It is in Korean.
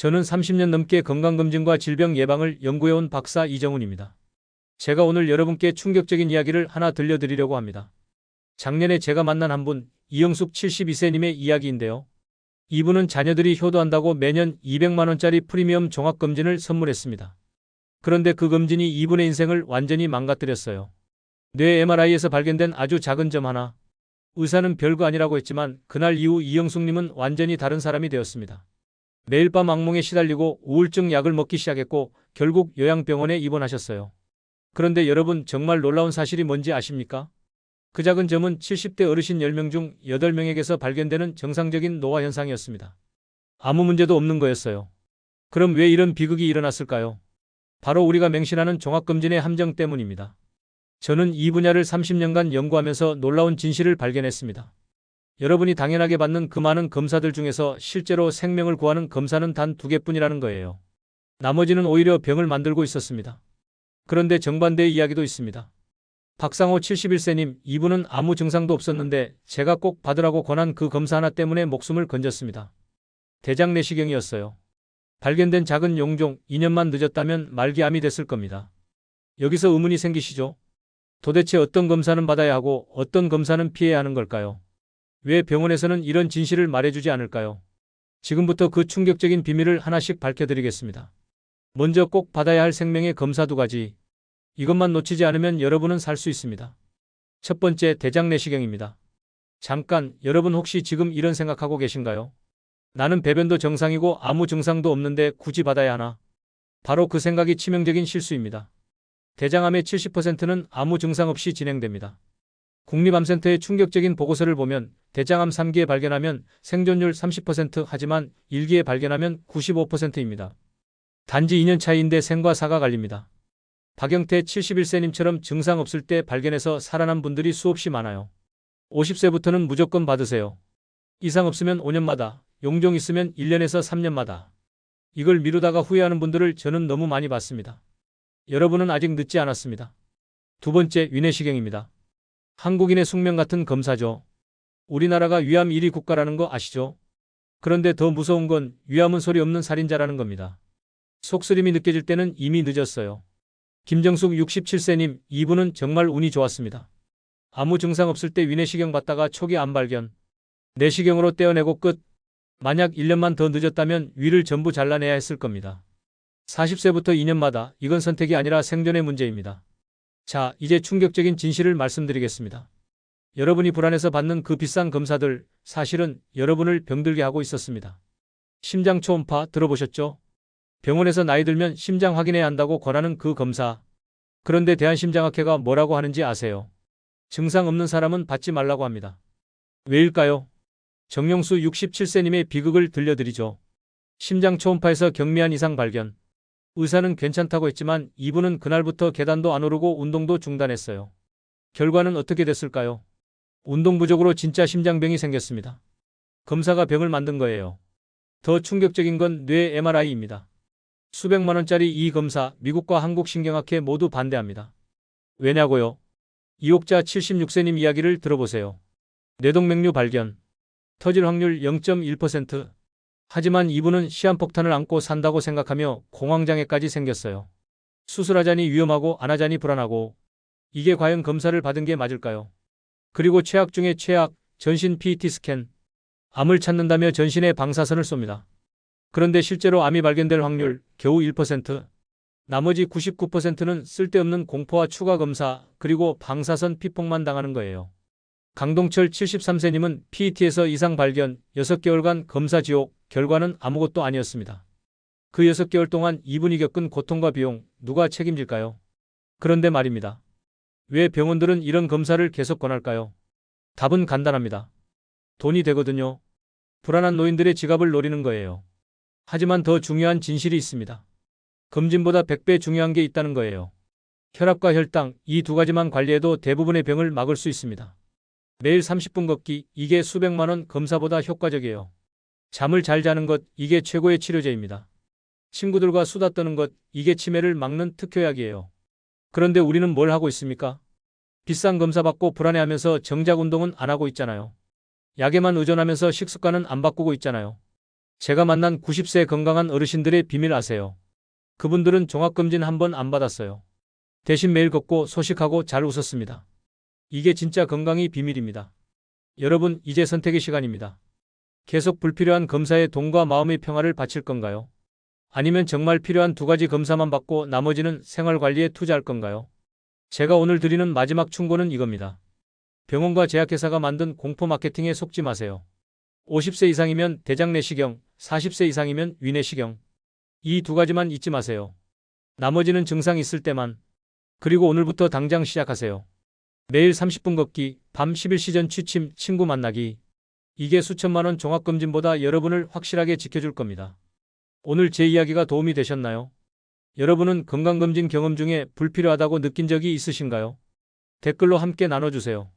저는 30년 넘게 건강검진과 질병 예방을 연구해온 박사 이정훈입니다. 제가 오늘 여러분께 충격적인 이야기를 하나 들려드리려고 합니다. 작년에 제가 만난 한 분, 이영숙 72세님의 이야기인데요. 이분은 자녀들이 효도한다고 매년 200만원짜리 프리미엄 종합검진을 선물했습니다. 그런데 그 검진이 이분의 인생을 완전히 망가뜨렸어요. 뇌 MRI에서 발견된 아주 작은 점 하나. 의사는 별거 아니라고 했지만 그날 이후 이영숙님은 완전히 다른 사람이 되었습니다. 매일 밤 악몽에 시달리고 우울증 약을 먹기 시작했고 결국 요양병원에 입원하셨어요. 그런데 여러분 정말 놀라운 사실이 뭔지 아십니까? 그 작은 점은 70대 어르신 10명 중 8명에게서 발견되는 정상적인 노화 현상이었습니다. 아무 문제도 없는 거였어요. 그럼 왜 이런 비극이 일어났을까요? 바로 우리가 맹신하는 종합검진의 함정 때문입니다. 저는 이 분야를 30년간 연구하면서 놀라운 진실을 발견했습니다. 여러분이 당연하게 받는 그 많은 검사들 중에서 실제로 생명을 구하는 검사는 단 두 개뿐이라는 거예요. 나머지는 오히려 병을 만들고 있었습니다. 그런데 정반대의 이야기도 있습니다. 박상호 71세님, 이분은 아무 증상도 없었는데 제가 꼭 받으라고 권한 그 검사 하나 때문에 목숨을 건졌습니다. 대장 내시경이었어요. 발견된 작은 용종 2년만 늦었다면 말기암이 됐을 겁니다. 여기서 의문이 생기시죠? 도대체 어떤 검사는 받아야 하고 어떤 검사는 피해야 하는 걸까요? 왜 병원에서는 이런 진실을 말해주지 않을까요? 지금부터 그 충격적인 비밀을 하나씩 밝혀드리겠습니다. 먼저 꼭 받아야 할 생명의 검사 두 가지. 이것만 놓치지 않으면 여러분은 살 수 있습니다. 첫 번째, 대장 내시경입니다. 잠깐, 여러분 혹시 지금 이런 생각하고 계신가요? 나는 배변도 정상이고 아무 증상도 없는데 굳이 받아야 하나? 바로 그 생각이 치명적인 실수입니다. 대장암의 70%는 아무 증상 없이 진행됩니다. 국립암센터의 충격적인 보고서를 보면 대장암 3기에 발견하면 생존율 30% 하지만 1기에 발견하면 95%입니다. 단지 2년 차이인데 생과 사가 갈립니다. 박영태 71세님처럼 증상 없을 때 발견해서 살아난 분들이 수없이 많아요. 50세부터는 무조건 받으세요. 이상 없으면 5년마다, 용종 있으면 1년에서 3년마다. 이걸 미루다가 후회하는 분들을 저는 너무 많이 봤습니다. 여러분은 아직 늦지 않았습니다. 두 번째, 위내시경입니다. 한국인의 숙명 같은 검사죠. 우리나라가 위암 1위 국가라는 거 아시죠? 그런데 더 무서운 건 위암은 소리 없는 살인자라는 겁니다. 속쓰림이 느껴질 때는 이미 늦었어요. 김정숙 67세님, 이분은 정말 운이 좋았습니다. 아무 증상 없을 때 위내시경 받다가 초기 암 발견. 내시경으로 떼어내고 끝. 만약 1년만 더 늦었다면 위를 전부 잘라내야 했을 겁니다. 40세부터 2년마다 이건 선택이 아니라 생존의 문제입니다. 자, 이제 충격적인 진실을 말씀드리겠습니다. 여러분이 불안해서 받는 그 비싼 검사들, 사실은 여러분을 병들게 하고 있었습니다. 심장 초음파 들어보셨죠? 병원에서 나이 들면 심장 확인해야 한다고 권하는 그 검사. 그런데 대한심장학회가 뭐라고 하는지 아세요? 증상 없는 사람은 받지 말라고 합니다. 왜일까요? 정용수 67세님의 비극을 들려드리죠. 심장 초음파에서 경미한 이상 발견. 의사는 괜찮다고 했지만 이분은 그날부터 계단도 안 오르고 운동도 중단했어요. 결과는 어떻게 됐을까요? 운동 부족으로 진짜 심장병이 생겼습니다. 검사가 병을 만든 거예요. 더 충격적인 건 뇌 MRI입니다. 수백만 원짜리 이 검사 미국과 한국 신경학회 모두 반대합니다. 왜냐고요? 이옥자 76세님 이야기를 들어보세요. 뇌동맥류 발견. 터질 확률 0.1%. 하지만 이분은 시한폭탄을 안고 산다고 생각하며 공황장애까지 생겼어요. 수술하자니 위험하고 안 하자니 불안하고 이게 과연 검사를 받은 게 맞을까요? 그리고 최악 중에 최악 전신 PET 스캔. 암을 찾는다며 전신에 방사선을 쏩니다. 그런데 실제로 암이 발견될 확률 겨우 1%. 나머지 99%는 쓸데없는 공포와 추가 검사 그리고 방사선 피폭만 당하는 거예요. 강동철 73세님은 PET에서 이상 발견 6개월간 검사 지옥 결과는 아무것도 아니었습니다. 그 6개월 동안 이분이 겪은 고통과 비용 누가 책임질까요? 그런데 말입니다. 왜 병원들은 이런 검사를 계속 권할까요? 답은 간단합니다. 돈이 되거든요. 불안한 노인들의 지갑을 노리는 거예요. 하지만 더 중요한 진실이 있습니다. 검진보다 100배 중요한 게 있다는 거예요. 혈압과 혈당 이 두 가지만 관리해도 대부분의 병을 막을 수 있습니다. 매일 30분 걷기 이게 수백만 원 검사보다 효과적이에요. 잠을 잘 자는 것 이게 최고의 치료제입니다. 친구들과 수다 떠는 것 이게 치매를 막는 특효약이에요. 그런데 우리는 뭘 하고 있습니까? 비싼 검사 받고 불안해하면서 정작 운동은 안 하고 있잖아요. 약에만 의존하면서 식습관은 안 바꾸고 있잖아요. 제가 만난 90세 건강한 어르신들의 비밀 아세요? 그분들은 종합검진 한 번 안 받았어요. 대신 매일 걷고 소식하고 잘 웃었습니다. 이게 진짜 건강이 비밀입니다. 여러분, 이제 선택의 시간입니다. 계속 불필요한 검사에 돈과 마음의 평화를 바칠 건가요? 아니면 정말 필요한 두 가지 검사만 받고 나머지는 생활 관리에 투자할 건가요? 제가 오늘 드리는 마지막 충고는 이겁니다. 병원과 제약회사가 만든 공포 마케팅에 속지 마세요. 50세 이상이면 대장 내시경, 40세 이상이면 위내시경. 이 두 가지만 잊지 마세요. 나머지는 증상 있을 때만. 그리고 오늘부터 당장 시작하세요. 매일 30분 걷기, 밤 11시전 취침, 친구 만나기. 이게 수천만 원 종합검진보다 여러분을 확실하게 지켜줄 겁니다. 오늘 제 이야기가 도움이 되셨나요? 여러분은 건강검진 경험 중에 불필요하다고 느낀 적이 있으신가요? 댓글로 함께 나눠주세요.